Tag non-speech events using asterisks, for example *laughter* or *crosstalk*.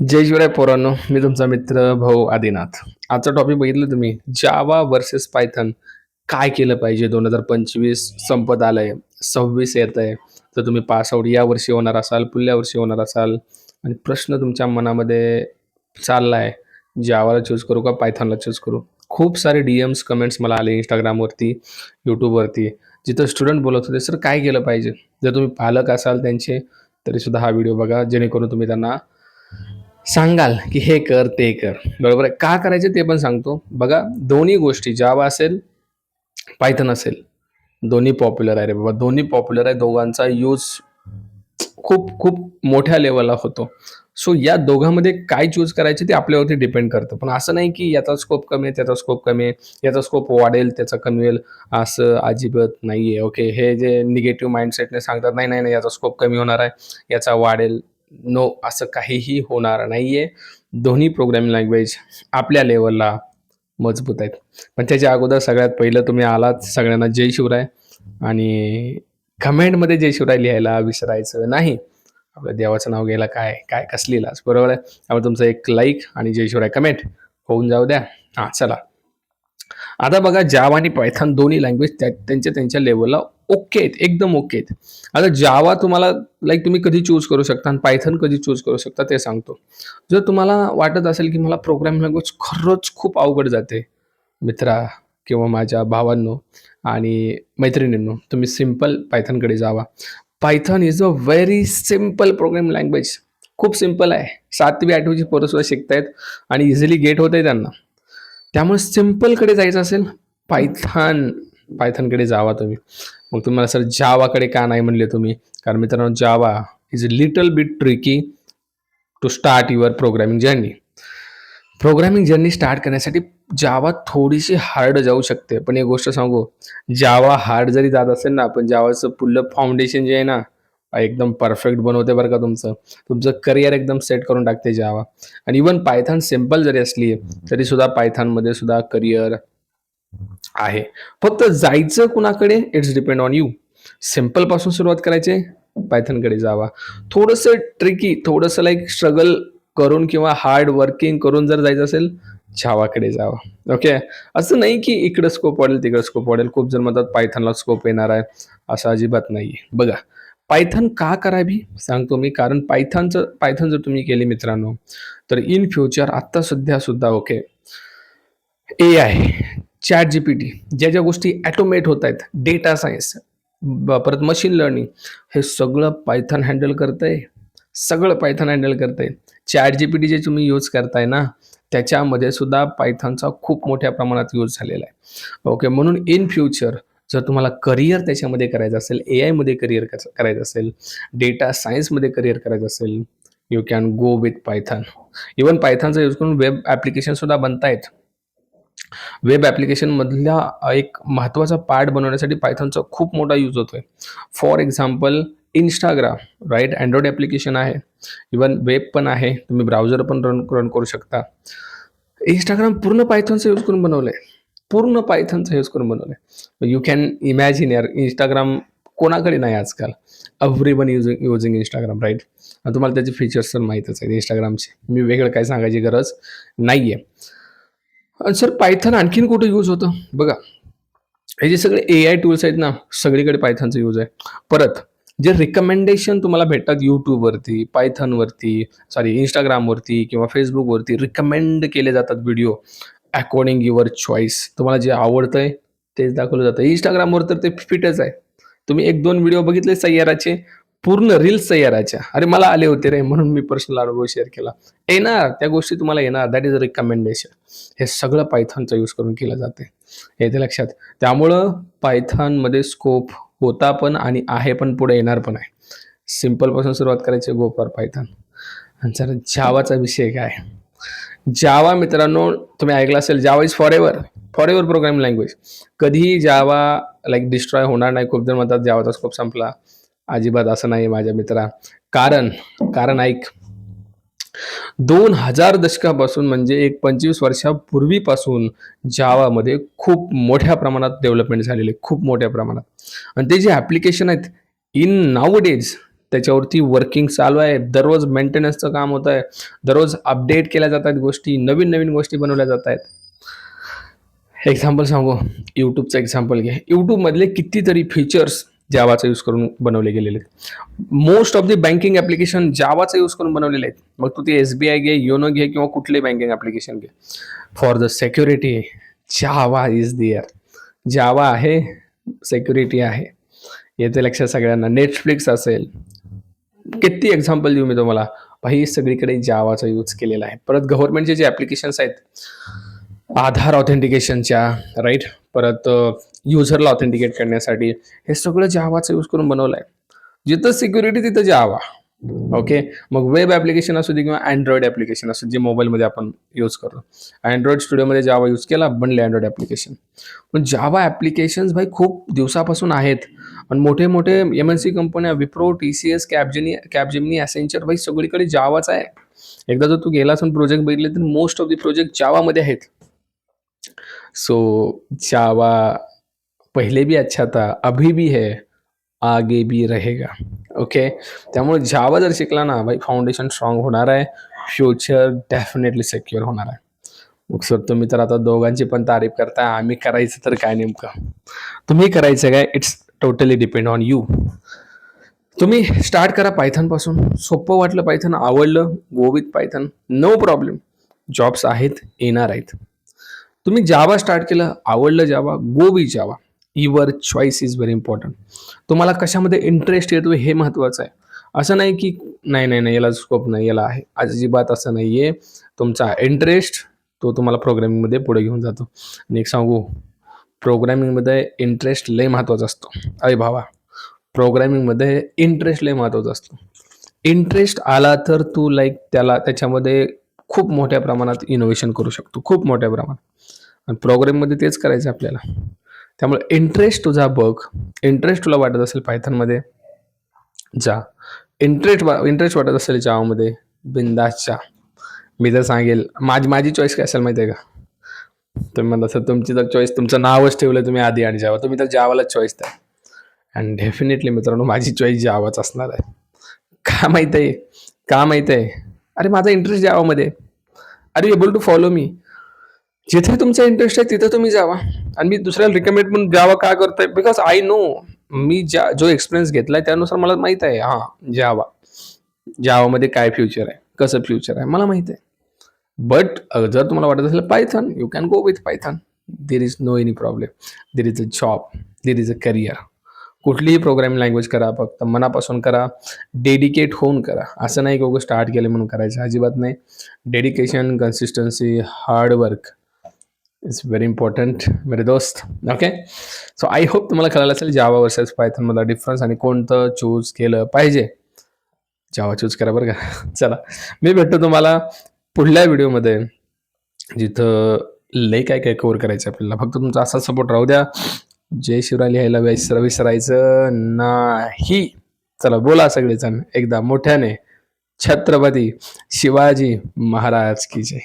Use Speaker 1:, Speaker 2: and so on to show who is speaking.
Speaker 1: जय शिवराय पोरांनो मी तुमचा मित्र भाऊ आदिनाथ. आजचा टॉपिक बघितलं तुम्ही? जावा वर्सेस पायथन काय केलं पाहिजे? दोन हजार पंचवीस संपत आलंय सव्वीस येत आहे. तर तुम्ही पास आउट या वर्षी होणार असाल पुढल्या वर्षी होणार असाल. आणि प्रश्न तुमच्या मनामध्ये चालला आहे जावाला चूज करू का पायथॉनला चूज करू? खूप सारे डी एम्स कमेंट्स मला आले इंस्टाग्रामवरती यूट्यूबवरती जिथं स्टुडंट बोलत होते सर काय केलं पाहिजे? जर तुम्ही पालक असाल त्यांचे तरीसुद्धा हा व्हिडिओ बघा. जेणेकरून तुम्ही त्यांना सांगाल की हे कर ते कर. बरोबर आहे. का करायचे ते पण सांगतो. बघा दोन्ही गोष्टी जावा असेल पायथन असेल दोन्ही पॉप्युलर आहे रे बाबा. दोन्ही पॉप्युलर आहे. दोघांचा यूज खूप खूप मोठ्या लेवलला होतो. सो या दोघांमध्ये काय चूज करायचे ते आपल्यावरती डिपेंड करतं. पण असं नाही की याचा स्कोप कमी आहे त्याचा स्कोप कमी आहे. याचा स्कोप वाढेल त्याचा कमी होईल असं अजिबात नाही आहे ओके हे जे निगेटिव्ह माइंडसेटने सांगतात नाही नाही नाही याचा स्कोप कमी होणार आहे. याचा वाढेल नो असं काहीही होणार नाही आहे दोन्ही प्रोग्रामिंग लँग्वेज आपल्या लेवलला मजबूत आहेत. पण त्याच्या अगोदर सगळ्यात पहिलं तुम्ही आलात सगळ्यांना जय शिवराय. आणि कमेंटमध्ये जय शिवराय लिहायला विसरायचं नाही. आपल्या देवाचं नाव घ्यायला काय काय कसली लाच बरोबर आहे? त्यामुळे तुमचं एक लाईक आणि जय शिवराय कमेंट होऊन जाऊ द्या. हां चला. आता बघा जावा आणि पायथन दोन्ही लँग्वेज त्या त्यांच्या त्यांच्या लेवलला ओके आहेत एकदम ओके आहेत. आता जावा तुम्हाला लाईक तुम्ही कधी चूज करू शकता आणि पायथन कधी चूज करू शकता ते सांगतो. जर तुम्हाला वाटत असेल की मला प्रोग्रामिंग लँग्वेज खरंच खूप अवघड जाते मित्रा किंवा माझ्या भावांनो आणि मैत्रिणींनो तुम्ही सिंपल पायथनकडे जावा. Python is a very simple program language खूप सिंपल आहे. सातवी आठवीची पोरं सुद्धा शिकतायत आणि इझिली गेट होत आहे त्यांना. त्यामुळे सिम्पलकडे जायचं असेल पायथन पायथनकडे जावा तुम्ही. मग तुम्हाला सर जावाकडे का नाही म्हणले तुम्ही? कारण मित्रांनो Java is a little bit tricky to start your programming journey programming journey start करण्यासाठी जावा थोडीशी हार्ड जाऊ शकते. पण एक गोष्ट सांगू जावा हार्ड जरी जात असेल ना पण जावाचं पुल्लं फाउंडेशन जे आहे ना एकदम परफेक्ट बनवते बरं का तुमचं. तुमचं करिअर एकदम सेट करून टाकते जावा. आणि इवन पायथन सिंपल जरी असली तरी सुद्धा पायथानमध्ये सुद्धा करिअर आहे. फक्त जायचं कुणाकडे? इट्स डिपेंड ऑन यू सिंपलपासून सुरुवात करायचे पायथनकडे जावा. थोडंसं ट्रिकी थोडंसं लाईक स्ट्रगल करून किंवा हार्ड वर्किंग करून जर जायचं असेल जावाकडे जावा. ओके असं नाही की इकडं स्कोप वाढेल तिकडं स्कोप वाढेल. खूप जण म्हणतात पायथनला स्कोप येणार आहे. असं अजिबात नाही बघा पायथन का करावी? सांगतो मी कारण पायथनचं पायथन जर तुम्ही केले मित्रांनो तर इन फ्युचर आत्ता सध्या सुद्धा okay A I chat G P T ज्या ज्या गोष्टी ॲटोमेट होत आहेत डेटा सायन्स परत मशीन लर्निंग हे सगळं पायथन हँडल करतंय. सगळं पायथन हँडल करतंय. चॅट जी पी टी जे तुम्ही यूज करताय ना त्याच्यामध्ये सुद्धा पायथनचा खूप मोठ्या प्रमाणात यूज झालेला आहे. ओके म्हणून इन फ्युचर जर तुम्हाला करिअर त्याच्यामध्ये करायचं असेल ए आयमध्ये करिअर करायचं असेल डेटा सायन्समध्ये करिअर करायचं असेल you can go with Python even पायथनचा use करून वेब ॲप्लिकेशनसुद्धा बनतायत. वेब ॲप्लिकेशनमधल्या एक महत्त्वाचा पार्ट बनवण्यासाठी पायथनचा खूप मोठा यूज होतो आहे for example Instagram right android application आहे. इवन वेब पण आहे. तुम्ही ब्राउझर पण रन रन करू शकता. इंस्टाग्राम पूर्ण पायथनचा यूज करून बनवलं आहे पूर्ण पायथनचा यूज करून बनवलं आहे यू कॅन इमॅजिन यार इंस्टाग्राम कोणाकडे नाही आजकाल. Every one using using Instagram right तुम्हाला त्याचे फीचर्स तर माहीतच आहेत इंस्टाग्रामचे मी वेगळं काय सांगायची गरज नाही आहे सर पायथन आणखीन कुठे यूज होतं? बघा. हे जे सगळे ए आय टूल्स आहेत ना सगळीकडे पायथनचं यूज आहे. परत जे रिकमेंडेशन तुम्हाला भेटतात यूट्यूबवरती पायथनवरती सॉरी इंस्टाग्रामवरती किंवा फेसबुकवरती रिकमेंड केले जातात व्हिडिओ अकॉर्डिंग युअर चॉईस तुम्हाला जे आवडतंय तेच दाखवलं जातं. इंस्टाग्रामवर तर ते फिटच आहे. तुम्ही एक दोन व्हिडिओ बघितले सय्याराचे? पूर्ण रील्स सय्याराच्या. अरे मला आले होते रे म्हणून मी पर्सनल अनुभव शेअर केला. येणार त्या गोष्टी तुम्हाला येणार. दॅट इज अ रिकमेंडेशन हे सगळं पायथॉनचा यूज करून केलं जाते हे ते लक्षात. त्यामुळं पायथॉनमध्ये स्कोप होता पण आणि आहे पण पुढे येणार पण आहे. सिम्पलपासून सुरुवात करायची गो फॉर पायथॉन आणि सर जावाचा विषय काय? जावा मित्रांनो तुम्ही ऐकलं असेल Java is forever forever programming language कधीही जावा लाईक डिस्ट्रॉय होणार नाही. खूप जण म्हणतात जावाचा स्कोप संपला. अजिबात असं नाही माझ्या मित्रा. कारण कारण ऐक. दोन हजार दशकापासून म्हणजे एक पंचवीस वर्षापूर्वीपासून जावामध्ये खूप मोठ्या प्रमाणात डेव्हलपमेंट झालेली आहे खूप मोठ्या प्रमाणात. आणि ते जे ॲप्लिकेशन आहेत इन नाऊ डेज त्याच्यावरती वर्किंग चालू आहे. दररोज मेंटेनन्सचं काम होत आहे दररोज अपडेट केल्या जात आहेत गोष्टी. नवीन नवीन गोष्टी बनवल्या जात आहेत. एक्झाम्पल सांगू. यूट्यूबचं एक्झाम्पल घे. यूट्यूबमधले कितीतरी फीचर्स जावाचा यूज करून बनवले गेलेले आहेत. Most of the banking application जावाचा use करून बनवलेले आहेत. मग तू ते एस बी आय घे योनो घे किंवा कुठले बँकिंग ॲप्लिकेशन घे. For the security Java is there Java आहे सेक्युरिटी आहे. येते लक्षात सगळ्यांना. नेटफ्लिक्स असेल किती एक्झाम्पल देऊ मी तुम्हाला? भाई सगळीकडे जावाचा यूज केलेला आहे. परत गव्हर्नमेंटचे जे ॲप्लिकेशन्स आहेत आधार ऑथेंटिकेशनच्या राईट परत युजरला ऑथेंटिकेट करण्यासाठी हे सगळं जावाचा यूज करून बनवलं आहे. जिथं सिक्युरिटी तिथं जावा ओके मग वेब ॲप्लिकेशन असू दे किंवा अँड्रॉइड ॲप्लिकेशन असू जे मोबाईलमध्ये आपण यूज करतो. अँड्रॉइड स्टुडिओमध्ये जावा यूज केला बनले अँड्रॉइड ॲप्लिकेशन पण जावा ॲप्लिकेशन्स भाई खूप दिवसापासून आहेत. पण मोठे मोठे एम एन सी कंपन्या विप्रो टी सी एस कॅबजेनी कॅबजेमिनी असेंचर भाई सगळीकडे जावाच आहे. एकदा जर तू गेलास आणि प्रोजेक्ट बघितले तर मोस्ट ऑफ दी प्रोजेक्ट जावामध्ये आहेत. सो जावा पहिले भी अच्छा था अभी भी है आगे भी रहेगा. ओके त्यामुळे जावा जर शिकला ना भाई फाउंडेशन स्ट्रॉंग होणार आहे. फ्युचर डेफिनेटली सेक्युअर होणार आहे. मग सर तुम्ही तर आता दोघांची पण तारीफ करताय आम्ही करायचं तर काय नेमकं? तुम्ही करायचं काय? It's totally depend on you तुम्ही स्टार्ट करा पायथनपासून सोपं वाटलं पायथन आवडलं go with Python no problem jobs आहेत येणार आहेत. तुम्ही जावा स्टार्ट केलं आवडलं Java go with Java your choice is very important तुम्हाला कशामध्ये इंटरेस्ट येतो हे महत्त्वाचं आहे. असं नाही की नाही नाही नाही याला स्कोप नाही याला आहे. अजिबात असं नाही आहे तुमचा इंटरेस्ट तो तुम्हाला प्रोग्रामिंगमध्ये पुढे घेऊन जातो. आणि एक सांगू प्रोग्रॅमिंगमध्ये इंटरेस्ट लय महत्त्वाचा असतो. अरे भावा प्रोग्रॅमिंगमध्ये इंटरेस्ट लय महत्त्वाचा असतो. इंटरेस्ट आला तर तू लाईक त्याला त्याच्यामध्ये खूप मोठ्या प्रमाणात इनोव्हेशन करू शकतो. खूप मोठ्या प्रमाणात. आणि प्रोग्राममध्ये तेच करायचं आहे आपल्याला. त्यामुळे इंटरेस्ट तुझा बघ. इंटरेस्ट तुला वाटत असेल पायथनमध्ये जा. इंटरेस्ट वा इंटरेस्ट वाटत असेल जावामध्ये बिंदासच्या. मी जर सांगेल माझी माझी चॉईस काय असेल माहिती आहे का? तर म्हणलं सर तुमची तर चॉईस तुमचं नावच ठेवलं तुम्ही आधी आणि जावा तुम्ही तर जावालाच चॉईस द्या. अँड डेफिनेटली मित्रांनो माझी चॉईस जावाच असणार आहे. का माहीत आहे? का माहीत आहे? अरे माझा इंटरेस्ट जावामध्ये. अरे एबल टू फॉलो मी जिथे तुमचा इंटरेस्ट आहे तिथे तुम्ही जावा. आणि मी दुसऱ्याला रिकमेंड पण जावा का करतोय? बिकॉज आय नो मी ज्या जो एक्सपिरियन्स घेतलाय त्यानुसार मला माहीत आहे. हां जावा. जावामध्ये काय फ्युचर आहे? कसं फ्युचर आहे? मला माहीत आहे. बट जर तुम्हाला वाटत असेल Python you can go with Python there is no any problem there is a job there is a career कुठलीही प्रोग्रामिंग लँग्वेज करा फक्त मनापासून करा. डेडिकेट होऊन करा. असं नाही की उगं स्टार्ट केलं म्हणून करायचं. अजिबात नाही. Dedication consistency hard work it's very important मेरे दोस्त. ओके सो आय होप तुम्हाला कळालं असेल जावा वर्सेस पायथनमधला डिफरन्स आणि कोणतं चूज केलं पाहिजे. जावा चूज करा बरं का. *laughs* चला. मी भेटतो तुम्हाला. पुढल्या व्हिडिओमध्ये जिथं लय काय काय कवर करायचं आपल्याला फक्त तुमचा असा सपोर्ट राहू द्या. जय शिवराय लिहायला विसर विसरायचं नाही. चला बोला सगळेजण एकदा मोठ्याने छत्रपती शिवाजी महाराज की जय.